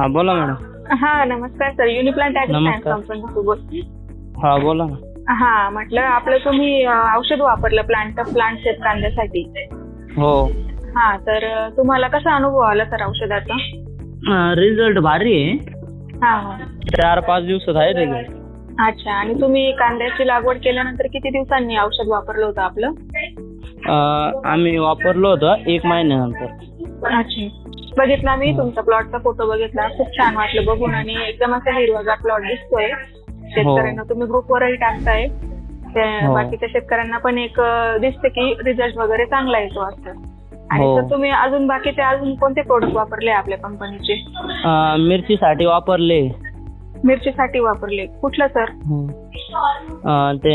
हा बोला मॅडम. हा नमस्कार सर. युनिप्लांट नमस्कार. बोलते. हा बोला ना. हा म्हटलं आपलं तुम्ही अं, औषध वापरलं प्लांट प्लांट शेत कांद्यासाठी हो. हा तर अं, तुम्हाला कसा अनुभव आला सर औषधाचा? रिझल्ट भारी आहे. हा. हा चार पाच दिवसात आहे रिझल्ट अच्छा आणि तुम्ही कांद्याची लागवड केल्यानंतर किती दिवसांनी औषध वापरलं होतं आपलं? आम्ही वापरलो होतं एक महिन्यानंतर. बघितला मी तुमचा प्लॉटचा फोटो बघितला. खूप छान वाटलं बघून आणि एकदम असा हिरवागार प्लॉट दिसतोय. शेतकऱ्यांना तुम्ही ग्रुपवरही टाकताय. त्या हो. बाकीच्या शेतकऱ्यांना पण एक दिसतं की रिझल्ट वगैरे चांगला येतो असं. आणि हो. तुम्ही अजून बाकीचे अजून कोणते प्रोडक्ट वापरले आपल्या कंपनीचे अं, मिरचीसाठी वापरले. मिरचीसाठी वापरले. कुठलं सर ते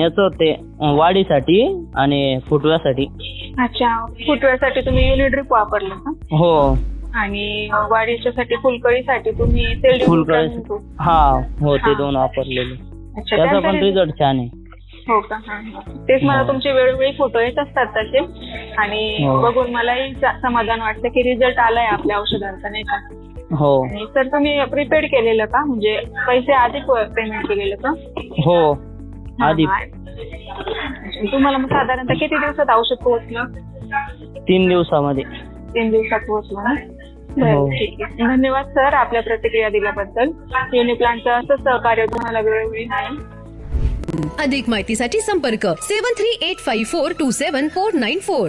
याचं ते अं, वाढीसाठी आणि फुटव्यासाठी. अच्छा फुटव्यासाठी तुम्ही युनिड्रिप वापरलं का? हो. आणि वाढीच्यासाठी फुलकळीसाठी तुम्ही सेल फुलकळी हा हो ते. दोन वापरलेले. त्याचा त्यांचा पण रिझल्ट छान आहे. हो का. तेच मला हो. तुमचे वेळोवेळी फोटो येत असतात तसे. आणि हो. बघून मलाही समाधान वाटतं की रिझल्ट आलाय आपल्या औषधांचा नाही का? हो. सर तुम्ही प्रीपेड केलेलं का? म्हणजे पैसे आधी पेमेंट केलेलं का? हो. हा, आधी हा. तुम्हाला मग साधारणतः किती दिवसात औषध पोहोचलं? तीन दिवसामध्ये. तीन दिवसात पोहोचलं ना? हो. बरं ठीक आहे. धन्यवाद सर आपल्या प्रतिक्रिया दिल्याबद्दल. युनिप्लांटचं असं सहकार्य तुम्हाला वेळोवेळी मिळेल अधिक माहितीसाठी संपर्क seven three eight five four two seven four nine four.